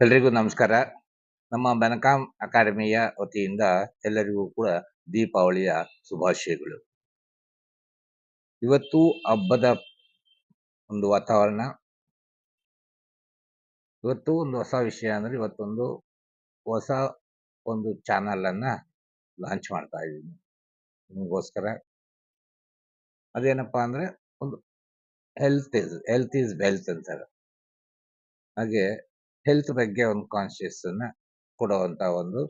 ಎಲ್ರಿಗೂ ನಮಸ್ಕಾರ. ನಮ್ಮ ಬೆನಕಾಂ ಅಕಾಡೆಮಿಯ ವತಿಯಿಂದ ಎಲ್ಲರಿಗೂ ಕೂಡ ದೀಪಾವಳಿಯ ಶುಭಾಶಯಗಳು. ಇವತ್ತು ಹಬ್ಬದ ಒಂದು ವಾತಾವರಣ. ಇವತ್ತು ಒಂದು ಹೊಸ ವಿಷಯ ಅಂದ್ರೆ ಇವತ್ತೊಂದು ಹೊಸ ಒಂದು ಚಾನಲ್ ಅನ್ನ ಲಾಂಚ್ ಮಾಡ್ತಾ ಇದ್ದೀನಿ. ನಿಮಗೋಸ್ಕರ. ಅದೇನಪ್ಪಾ ಅಂದ್ರೆ ಒಂದು health is health is wealth ಅಂತಾರೆ. ಹಾಗೆ ಹೆಲ್ತ್ ಬಗ್ಗೆ ಒಂದು ಕಾನ್ಶಿಯಸ್ ಅನ್ನ ಕೊಡುವಂತ ಒಂದು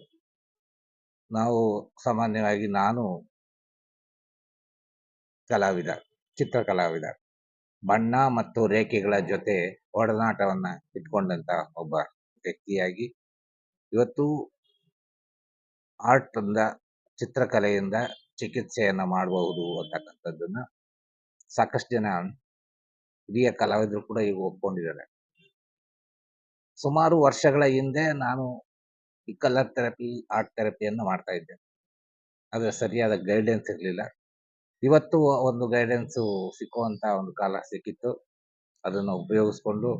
ನಾವು ಸಾಮಾನ್ಯವಾಗಿ ನಾನು ಕಲಾವಿದ, ಚಿತ್ರಕಲಾವಿದ. ಬಣ್ಣ ಮತ್ತು ರೇಖೆಗಳ ಜೊತೆ ಒಡನಾಟವನ್ನ ಇಟ್ಕೊಂಡಂತ ಒಬ್ಬ ವ್ಯಕ್ತಿಯಾಗಿ ಇವತ್ತು ಆರ್ಟ್ ಅಂದ ಚಿತ್ರಕಲೆಯಿಂದ ಚಿಕಿತ್ಸೆಯನ್ನ ಮಾಡಬಹುದು ಅಂತಕ್ಕಂಥದ್ದನ್ನ ಸಾಕಷ್ಟು ಜನ ಹಿರಿಯ ಕಲಾವಿದರು ಕೂಡ ಈಗ ಒಪ್ಕೊಂಡಿದ್ದಾರೆ. ಸುಮಾರು ವರ್ಷಗಳ ಹಿಂದೆ ನಾನು ಈ ಕಲರ್ ಥೆರಪಿ ಆರ್ಟ್ ಥೆರಪಿಯನ್ನು ಮಾಡ್ತಾ ಇದ್ದೆ. ಆದರೆ ಸರಿಯಾದ ಗೈಡೆನ್ಸ್ ಇರಲಿಲ್ಲ. ಇವತ್ತು ಒಂದು ಗೈಡೆನ್ಸು ಸಿಕ್ಕುವಂಥ ಒಂದು ಕಾಲ ಸಿಕ್ಕಿತ್ತು. ಅದನ್ನು ಉಪಯೋಗಿಸ್ಕೊಂಡು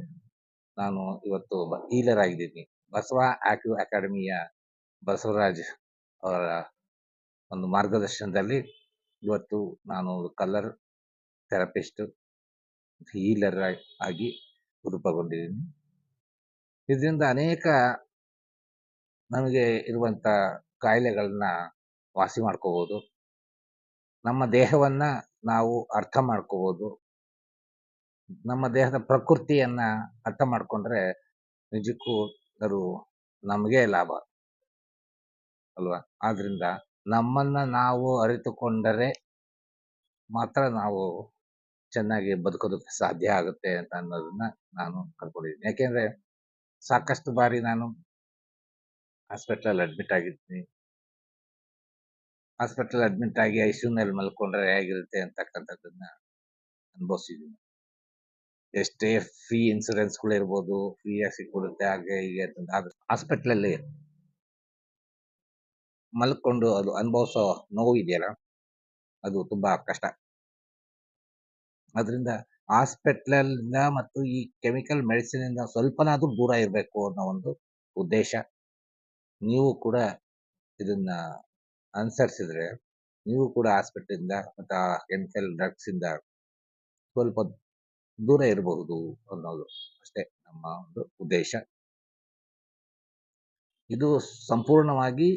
ನಾನು ಇವತ್ತು ಹೀಲರ್ ಆಗಿದ್ದೀನಿ. ಬಸವ ಆಕ್ಟಿವ್ ಅಕಾಡೆಮಿಯ ಬಸವರಾಜ್ ಅವರ ಒಂದು ಮಾರ್ಗದರ್ಶನದಲ್ಲಿ ಇವತ್ತು ನಾನು ಕಲರ್ ಥೆರಪಿಸ್ಟು ಹೀಲರ್ ಆಗಿ ರೂಪುಗೊಂಡಿದ್ದೀನಿ. ಇದರಿಂದ ಅನೇಕ ನಮಗೆ ಇರುವಂತ ಕಾಯಿಲೆಗಳನ್ನ ವಾಸಿ ಮಾಡ್ಕೋಬಹುದು ನಮ್ಮ ದೇಹವನ್ನ ನಾವು ಅರ್ಥ ಮಾಡ್ಕೋಬೋದು. ನಮ್ಮ ದೇಹದ ಪ್ರಕೃತಿಯನ್ನ ಅರ್ಥ ಮಾಡ್ಕೊಂಡ್ರೆ ನಿಜಕ್ಕೂ ಅದು ನಮಗೆ ಲಾಭ. ಅಲ್ವಾ? ಆದ್ರಿಂದ ನಮ್ಮನ್ನ ನಾವು ಅರಿತುಕೊಂಡರೆ ಮಾತ್ರ ನಾವು ಚೆನ್ನಾಗಿ ಬದುಕೋದಕ್ಕೆ ಸಾಧ್ಯ ಆಗುತ್ತೆ ಅಂತ ಅನ್ನೋದನ್ನ ನಾನು ಕಂಡುಕೊಂಡಿದ್ದೀನಿ ಯಾಕೆಂದ್ರೆ ಸಾಕಷ್ಟು ಬಾರಿ ನಾನು ಹಾಸ್ಪಿಟ್ಲಲ್ಲಿ ಅಡ್ಮಿಟ್ ಆಗಿದ್ದೀನಿ ಹಾಸ್ಪಿಟಲ್ ಅಡ್ಮಿಟ್ ಆಗಿ ಐ ನಲ್ಲಿ ಮಲ್ಕೊಂಡ್ರೆ ಹೇಗಿರುತ್ತೆ ಅಂತಕ್ಕಂಥದ್ದನ್ನ ಅನುಭವಿಸಿದ್ದೀನಿ ಎಷ್ಟೇ ಫ್ರೀ ಇನ್ಸೂರೆನ್ಸ್ಗಳು ಇರ್ಬೋದು, ಫ್ರೀ ಆಗಿ ಕೊಡುತ್ತೆ, ಹಾಗೆ ಹೀಗೆ ಅಂತ ಹಾಸ್ಪಿಟ್ಲಲ್ಲಿ ಮಲ್ಕೊಂಡು ಅದು ಅನುಭವಿಸೋ ನೋವು ಇದೆಯಲ್ಲ, ಅದು ತುಂಬಾ ಕಷ್ಟ. ಅದರಿಂದ ಹಾಸ್ಪಿಟ್ಲಿಂದ ಮತ್ತು ಈ ಕೆಮಿಕಲ್ ಮೆಡಿಸಿನ್ ಇಂದ ಸ್ವಲ್ಪನಾದ್ರೂ ದೂರ ಇರಬೇಕು ಅನ್ನೋ ಒಂದು ಉದ್ದೇಶ. ನೀವು ಕೂಡ ಇದನ್ನ ಅನುಸರಿಸಿದ್ರೆ, ನೀವು ಕೂಡ ಹಾಸ್ಪಿಟಲ್ ಮತ್ತು ಆ ಕೆಮಿಕಲ್ ಡ್ರಗ್ಸ್ ಇಂದ ಸ್ವಲ್ಪ ದೂರ ಇರಬಹುದು ಅನ್ನೋದು ಅಷ್ಟೇ ನಮ್ಮ ಒಂದು ಉದ್ದೇಶ. ಇದು ಸಂಪೂರ್ಣವಾಗಿ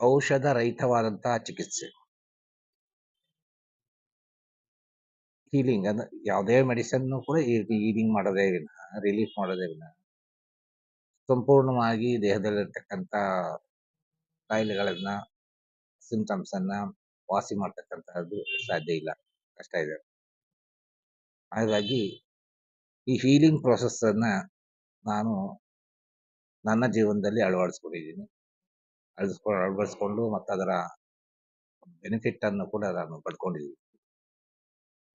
ಔಷಧ ರಹಿತವಾದಂತಹ ಚಿಕಿತ್ಸೆ. ಹೀಲಿಂಗ್ ಅಂದ್ರೆ ಯಾವುದೇ ಮೆಡಿಸನ್ ಕೂಡ ಹೀಲಿಂಗ್ ಮಾಡೋದೇ ಇಲ್ಲ ರಿಲೀಫ್ ಮಾಡೋದೇ ಇಲ್ಲ. ಸಂಪೂರ್ಣವಾಗಿ ದೇಹದಲ್ಲಿರ್ತಕ್ಕಂಥ ಕಾಯಿಲೆಗಳನ್ನ ಅನ್ನ ವಾಸಿ ಮಾಡ್ತಕ್ಕಂತಹದ್ದು ಸಾಧ್ಯ ಇಲ್ಲ, ಕಷ್ಟ ಇದೆ. ಹಾಗಾಗಿ ಈ ಹೀಲಿಂಗ್ ಪ್ರೊಸೆಸ್ ಅನ್ನ ನಾನು ನನ್ನ ಜೀವನದಲ್ಲಿ ಅಳವಡಿಸ್ಕೊಂಡಿದ್ದೀನಿ. ಅಳವಡಿಸ್ಕೊಂಡು ಅಳವಡಿಸ್ಕೊಂಡು ಮತ್ತು ಅದರ ಬೆನಿಫಿಟ್ ಅನ್ನು ಕೂಡ ನಾನು ಪಡ್ಕೊಂಡಿದ್ದೀನಿ.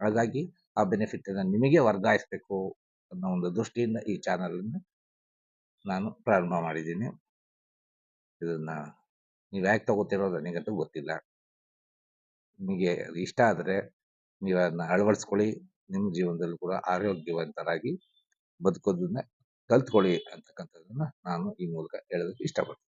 ಹಾಗಾಗಿ ಆ ಬೆನಿಫಿಟ್ ಅನ್ನ ನಿಮಗೆ ವರ್ಗಾಯಿಸಬೇಕು ಅನ್ನೋ ಒಂದು ದೃಷ್ಟಿಯಿಂದ ಈ ಚಾನಲನ್ನು ನಾನು ಪ್ರಾರಂಭ ಮಾಡಿದ್ದೀನಿ. ಇದನ್ನ ನೀವು ಯಾಕೆ ತಗೋತಿರೋದು ನನಗಂತೂ ಗೊತ್ತಿಲ್ಲ. ನಿಮಗೆ ಅದು ಇಷ್ಟ ಆದರೆ ನೀವು ಅದನ್ನ ಅಳವಡಿಸ್ಕೊಳ್ಳಿ. ನಿಮ್ಮ ಜೀವನದಲ್ಲೂ ಕೂಡ ಆರೋಗ್ಯವಂತರಾಗಿ ಬದುಕೋದನ್ನ ಕಲ್ತ್ಕೊಳ್ಳಿ ಅಂತಕ್ಕಂಥದ್ದನ್ನ ನಾನು ಈ ಮೂಲಕ ಹೇಳೋದಕ್ಕೆ ಇಷ್ಟಪಡ್ತೀನಿ.